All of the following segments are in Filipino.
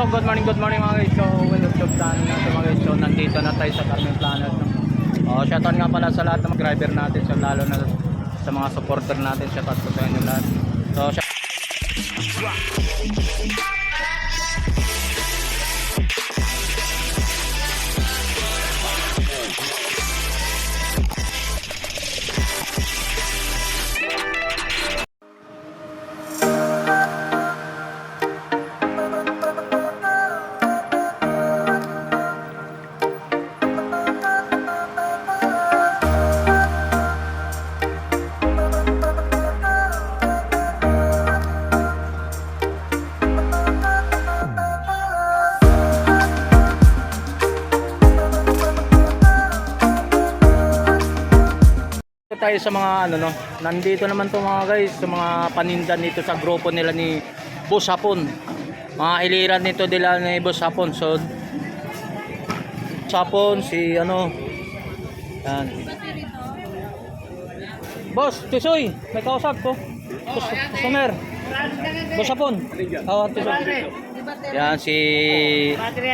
So, good morning, good morning mga guys. So, welcome to channel natin mga guys. So, nandito na tayo sa Carmen Planet. No? Oh, shoutout nga pala sa lahat ng mga driver natin. So, lalo na sa mga supporter natin. Shoutout po sa inyo lahat. So, shout- tayo sa mga ano no. Nandito naman to mga guys, sa mga paninda nito sa grupo nila ni Boss Hapon. Mga iliran nito nila ni Boss Hapon. So Hapon si ano yan. Boss, Tisoy, may kausap ko. Cus- Customer. Boss Hapon. Oh, Tisoy. Yan si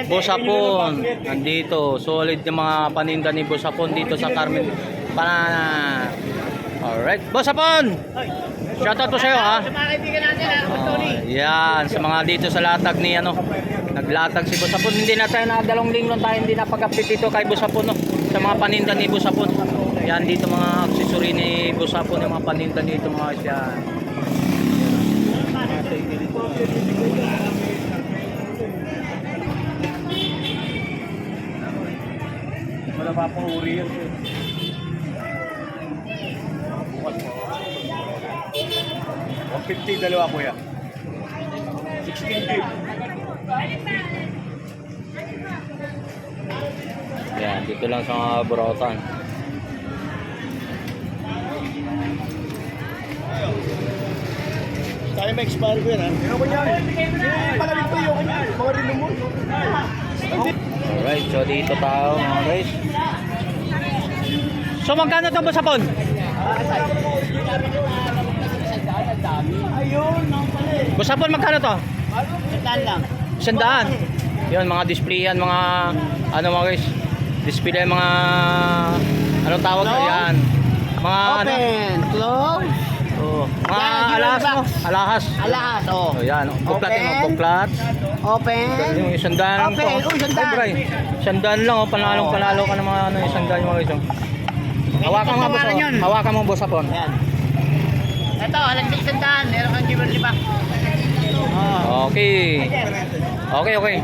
Boss Hapon. Nandito. Solid yung mga paninda ni Boss Hapon dito sa Carmen Banana. Alright. Boss Hapon! Shoutout po sa'yo ha. Sa mga kaibigan natin ha, Oh, yan, sa mga dito sa latag ni ano, naglatag si Boss Hapon. Hindi na tayo na dalawang linggo tayo hindi na pag-update dito kay Boss Hapon, no? Sa mga paninda ni Boss Hapon. Yan dito mga accessory ni Boss Hapon, yung mga paninda nito mga siya. Wala pa pong uri yun. Bukas po. 150 dalawa kuya. 16 gig. Yan, dito lang sa mga Burautan. Tayo may expire ko yan ha. Ano ko yan? Palamig ko yung mga rilo mo. Alright, so dito tayo mga guys. So magkano to Boss Hapon? Ayun, nang pala eh. Boss Hapon, magkano to? Sandaan lang. Sandaan. Yun, mga display yan, mga ano mga guys. Display yan, mga anong tawag na yan? Mga ano? Open, close, Oh, mga Yan, alahas mo. Alahas. alahas, oh. Oh, yan. Puklat Open. yung puklat. Open. Yung isang daan lang Open, to. oh, isang daan. Ay, bray. Isang daan lang, oh. Panalong panalo ka ng mga ano, isang daan yung mga guys. oh. Hawakan mo, boss. oh. Hawakan mo, boss, hapon. Ayan. Ito, alam sa isang daan. Meron kang giver lima. Oh. Okay. Okay, okay.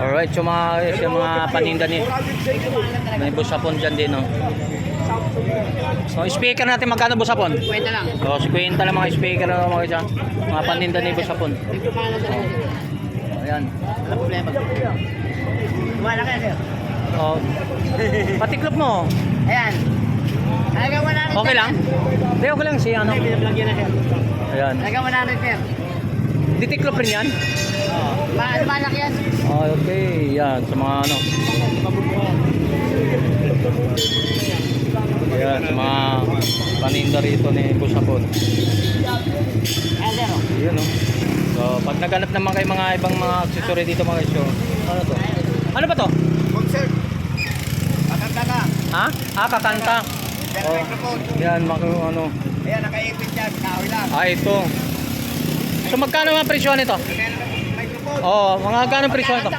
Alright, so mga, yung mga paninda ni may busapon dyan din, no? So, speaker natin magkano busapon? Kwenta lang. So, 50 lang mga speaker na mga isa. Mga paninda ni busapon. Talaga. Ayan. Wala problema. Wala ka sir. Oh. Patiklop mo. Ayan. Halagang 100 Okay lang? Hindi, okay lang si ano. Na sir. Ayan. Halagang 100 sir. Ditiklop rin yan? Ma malaki yan. Oh, okay. Yan, sa mga ano. Ayan, sa mga paninda rito ni busapon. Ayan sir. oh. Yun no. So, pag naghanap naman kayo mga ibang mga accessory dito mga guys, so, ano to? Ano ba to? Concert. Kakanta ka. Ha? Ah, kakanta. Yan Oh. microphone. Yan, mga ano. Ayan, nakaipit yan. Kahoy lang. Ah, ito. So, magkano ang presyo nito? Microphone. Oh, mga ganong presyo nito?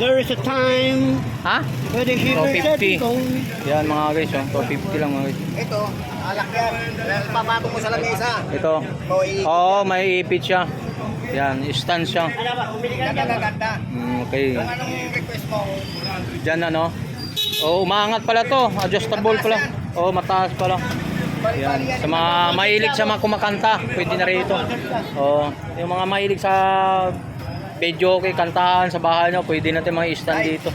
There is a time Ha? 50. said go. Yan mga guys, oh. 250 lang mga guys. Ito, alak yan. Papatong mo sa lamesa. Ito. Oo, oh, may ipit siya. Yan, stand siya. Ano ba, bumili ka Yan na ang gaganda. Mm, okay. Anong request mo, Diyan ano. Oh, umaangat pala to. Adjustable pala. Oh, mataas pala. Yan. Sa mga mahilig sa mga kumakanta, pwede na rito. Oh, yung mga mahilig sa video okay, kantahan sa bahay nyo, pwede natin mga stand dito.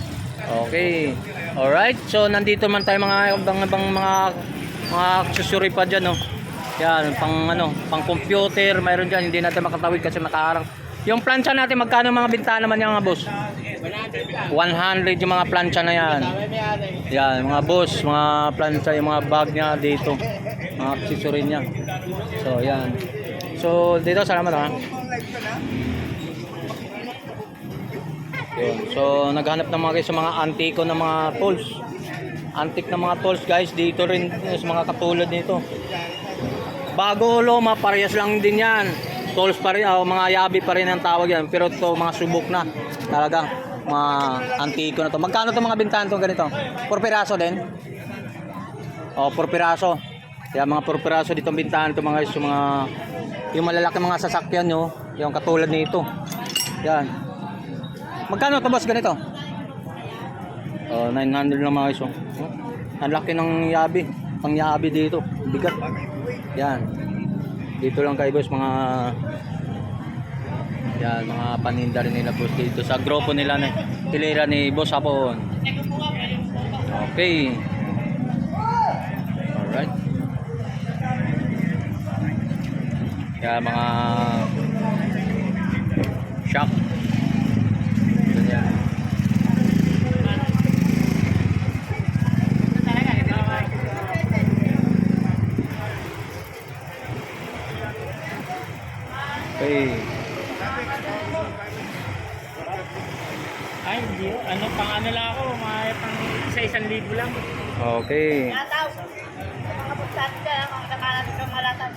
Okay. Alright. So, nandito man tayo mga ibang ibang mga mga accessory pa dyan, no. Yan, pang ano, pang computer, mayroon dyan, hindi natin makatawid kasi makaarang. Yung plancha natin, magkano mga bintana naman yan, mga boss? 100 yung mga plancha na yan. Yan, mga boss, mga plancha, yung mga bag niya dito. Mga accessory niya. So, yan. So, dito, salamat ha. Yun. So, naghanap naman kayo sa mga antiko na mga tools. Antique na mga tools guys, dito rin sa mga katulad nito. Bago loma, parehas lang din yan. Tools pa rin, ah, mga yabi pa rin ang tawag yan. Pero to mga subok na. Talaga, mga antiko na to. Magkano to mga bintahan to ganito? Por piraso din? O, por piraso. Kaya mga por piraso dito bintahan to mga. Yung mga, yung malalaki mga sasakyan nyo. Yung katulad nito. Yan. Magkano to boss ganito? Oh, 900 lang mga guys. Oh. Oh, Ang laki ng yabi. Pang yabi dito. Bigat. Yan. Dito lang kay boss mga yan, mga paninda rin nila boss dito sa grupo nila na tilira ni Boss Hapon. Okay. Alright. Kaya mga shop. Ganyan. Okay. Ay, hindi. Ano, pang ano lang ako, mga pang isa-isang libo lang. Okay. Nataw. Mga pustahan ka, mga kamalat ka malatan.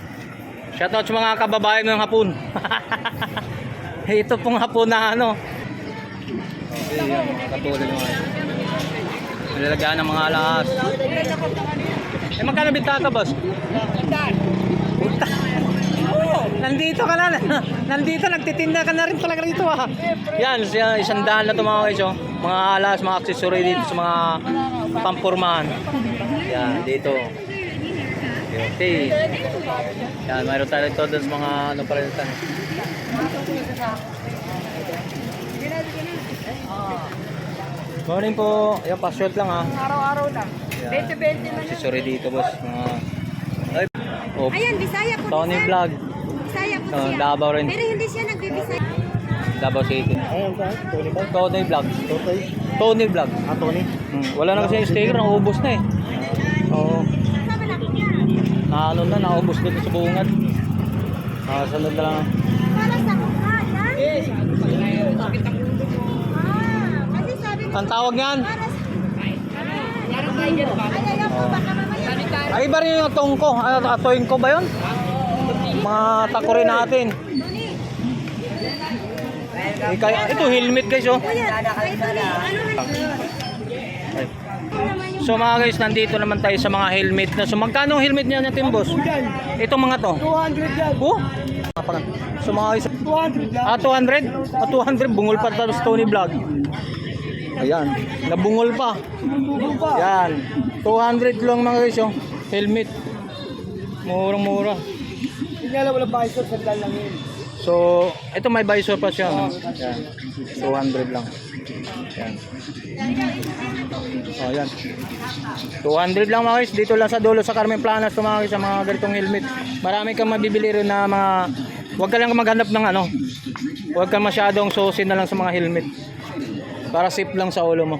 Shoutout sa mga kababayan ng hapon. Ito pong hapon na ano. Okay, yan, mga katulad mga Nilalagyan ng mga alas. Eh, magkano bintata, boss? Puta. Nandito ka na. Nandito, nagtitinda ka na rin talaga rito ah. Yan, isang daan na ito mga guys oh. Mga alas, mga accessory dito sa mga pampurmahan. Yan, dito. Okay. Yan, mayroon tayo ito doon sa mga ano pa rin ito. Morning po. Ayan, pa-short lang ha. Araw-araw lang. Yan. 20-20 man. Accessory dito boss. Mga... Ay, oh, Ayan, Bisaya po. Tony. Vlog. Bisaya po Oh, siya. Davao rin. Pero hindi siya nagbibisaya. Davao City. Ayun ka, Tony ba? Tony Vlog. Tony Vlog. Ah, Tony? Hmm. Wala na kasi yung sticker, naubos na eh. Oo. Niya. Na na, naubos dito sa bungad. Nakasunod na lang. Yan? Ah. Ang tawag sa... Ay, iba rin yung tongko. Ano, atoyin ko ba yun? Mga takurin natin. Eh, ito, helmet guys oh. So mga guys, nandito naman tayo sa mga helmet na. So magkano ang helmet niya natin boss? Itong mga to. 200 yan. Oh? So mga guys, 200 lang. ah 200? Ah 200, bungol pa tayo sa Tony Vlog. Ayan, nabungol pa. Bubong pa. Yan, 200 lang mga guys yung helmet. Murang-mura. Lang wala visor, sandal lang yun. So, ito may visor pa siya. no? Yan, 200 lang. Yan. Oh, yan. 200 lang mga guys. Dito lang sa dulo sa Carmen Planas mga guys, sa mga ganitong helmet. Marami kang mabibili rin na mga Huwag ka lang maghanap ng ano. Huwag ka masyadong susin na lang sa mga helmet. Para safe lang sa ulo mo.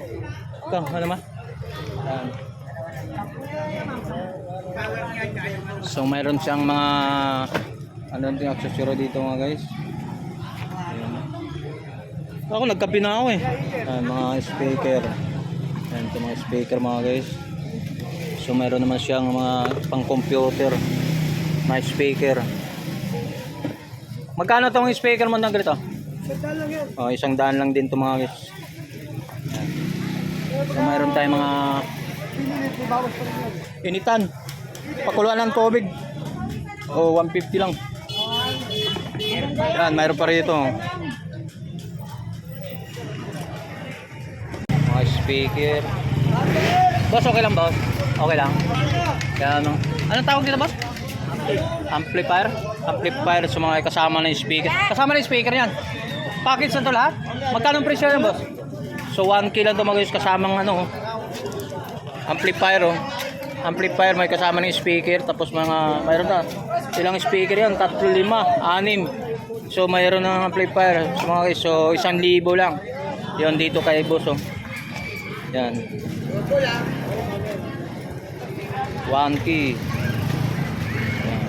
Ito, ano ma? Yan. So mayroon siyang mga ano yung accessory dito mga guys. Ayan. Ako nagkape na ako eh. Ayan, mga speaker. Ayan ito mga speaker mga guys. So mayroon naman siyang mga pang computer. Mga speaker. Magkano tong speaker mo na ganito? Sandal lang yun. Oh, isang daan lang din to mga guys. So mayroon tayong mga yan. initan. Pakuluan ng tubig. O, 150 lang. Yan, mayroon pa rito. Mga speaker. Boss, okay lang boss? Okay lang? Kaya ano? Anong tawag dito boss? Amplifier? Amplifier sa mga kasama ng speaker. Kasama ng speaker yan. Package na to lahat? Magkano presyo yan boss? So 1K lang to mga guys kasamang ano oh. amplifier oh. Amplifier may kasama ng speaker tapos mga mayroon na ilang speaker yan, tatlo, lima, anim. So mayroon ng amplifier so, mga guys, so isang libo lang. Yon dito kay boss oh. Yan. 1K. Yan.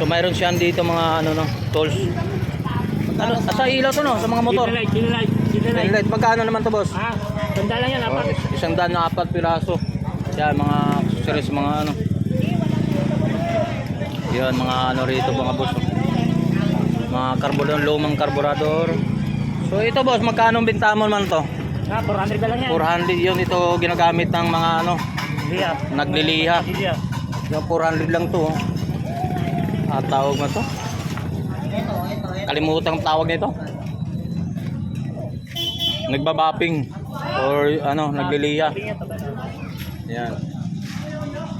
So mayroon siyan dito mga ano no, tools. Ano, sa ilaw to no, sa mga motor. Sinalight, sinalight, sinalight. Light, magkano naman to boss? Ah, tanda lang yan, Oh, apat. isang daan na apat piraso. Yan, mga accessories, mga ano. Yan, mga ano rito, mga boss. Mga karburador, lumang karburador. So ito boss, magkano ang benta mo naman to? Ah, 400 na lang yan. 400 yun ito ginagamit ng mga ano, Liha. nagliliha. Liha. Yung 400 lang to. oh. Ah, tawag mo to? Kalimutan ang tawag nito. Nagbabapping or ano, nagliliha. Yan.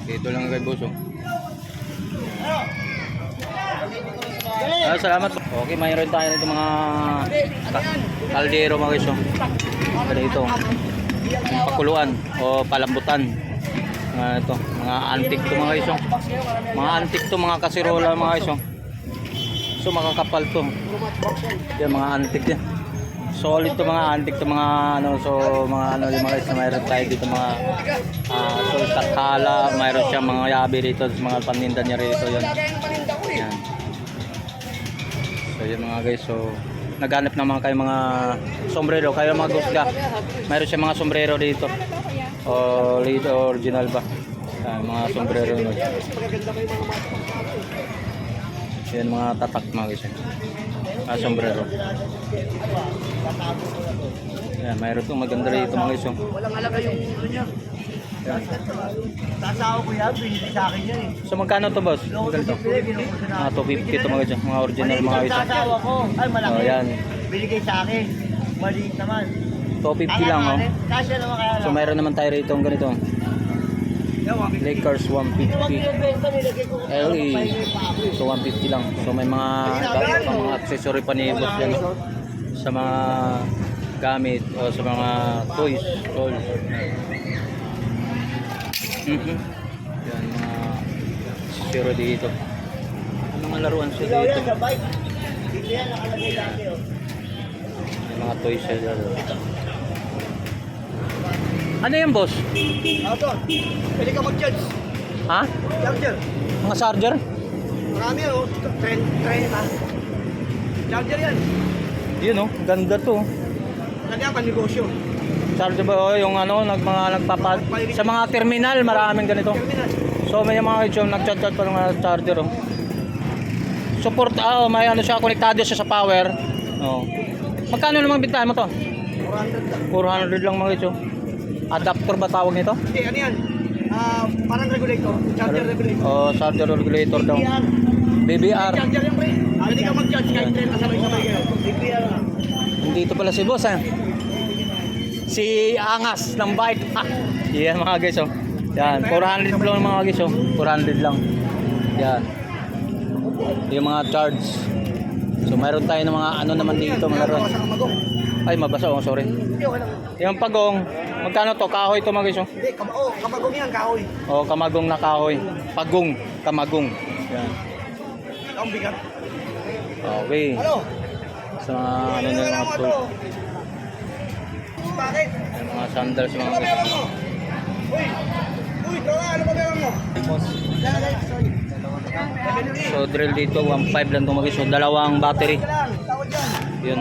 Dito lang kay Boso. Ah, salamat. Okay, mayroon tayo nito mga ka- kaldero mga guys. oh. Ano ito? Pakuluan o palambutan. Mga ito, mga antik to mga guys. oh. Mga antik to, mga kasirola mga guys. oh. So makakapal to. Yan mga antik yan. Solid to mga antik to mga ano so mga ano yung mga guys mayroon tayo dito mga ah so takhala, mayroon siya mga yabi rito, mga paninda niya rito yun. So yun mga guys, so naghanap naman kayo mga sombrero, kayo mga gusga. Mayroon siya mga sombrero dito. O dito original ba? Yan, mga sombrero nun. Yan mga tatak mga guys. eh. Mga sombrero. Yan, mayroon itong maganda rito mga guys. oh. Walang alaga yung ulo niya. Sasawa ko yan, binili sa akin yan eh. So magkano to boss? Magkano to? Mga 250 to mga guys. Mga original mga ang sasawa ko. Ay, malaki. Oh, yan. Binigay sa akin. Maliit naman. 250 lang oh. Kasya naman kaya So mayroon naman tayo rito ang ganito. Lakers Huwag 150. binibenta, nilagay ko. LE. Eh. So 150 lang. So may mga iba pang mga accessory pa ni boss yan. oh. Sa mga gamit o sa mga toys. Toys. Mhm. Yan mga accessory dito. Ang mga laruan siya dito. yan, sa bike. Dito yan, nakalagay dati oh. May mga toys siya dito. Ano yan boss? Ito, pwede ka mag-charge. Ha? Charger. Mga charger? Marami oh. Trend, trend ha. Charger yan. Yun oh, ganda to. Lagyan pa negosyo. Charger ba oh, yung ano, nag mga nagpapa sa mga terminal, maraming ganito. So may mga kaidsyon nag-chat-chat pa ng mga charger oh. Support ah, oh, may ano siya konektado siya sa power. Oh. Magkano naman bintahan mo to? 400 lang. 400 lang mga kaidsyon. Adapter ba tawag nito? Hindi, ano yan? Ah, parang regulator. Charger regulator. Oh, charger regulator daw. BBR. Charger yan, pre. Pwede ka mag-charge kahit trend kasabay-sabay kayo. DPR ah. Dito pala si boss eh. Si Angas ng bike. Ah, yan mga guys oh. Yan, 400 lang mga guys oh. 400 lang. Yan. Yung mga charge. So mayroon tayo ng mga ano naman dito magong. Ay mabasa oh, sorry. Yung pagong, magkano to? Kahoy to mga guys oh. Hindi, oh, kamagong yan, kahoy. Oh, kamagong na kahoy. Pagong, kamagong. Yan. Ang bigat. Okay. Ano? Sa ano na yung mga? Yung mga sandals mga Ano ba guys. meron mo? Uy! Uy, tropa, ano ba meron mo? So drill dito 1.5 lang mga guys. So dalawang battery. Yun.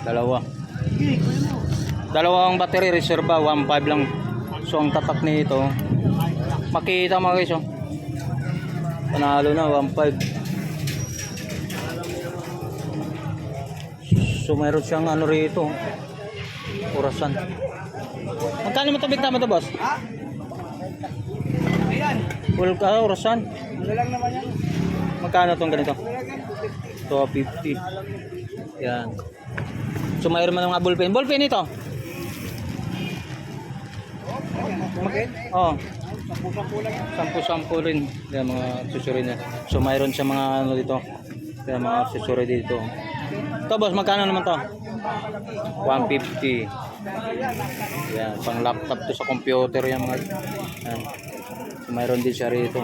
Dalawa. Dalawang battery reserva, 1.5 lang. So ang tatak nito, makita mga guys oh. Panalo na 1.5. So mayroon siyang ano rito. Orasan. Magkano mo bigta mo ito boss? Ha? Ayan. Full ka, orasan. Ano lang naman yan? Magkano itong ganito? Ano lang yan? 250. Yan. So mayroon man ng mga ballpen. Ballpen ito. Oh, Sampu-sampu rin. Yan mga accessory niya. So mayroon siya mga ano dito. Yan mga accessory dito. Ito boss, magkano naman to? 150. Yan, pang laptop to sa computer yan mga. Yan. So mayroon din siya rito.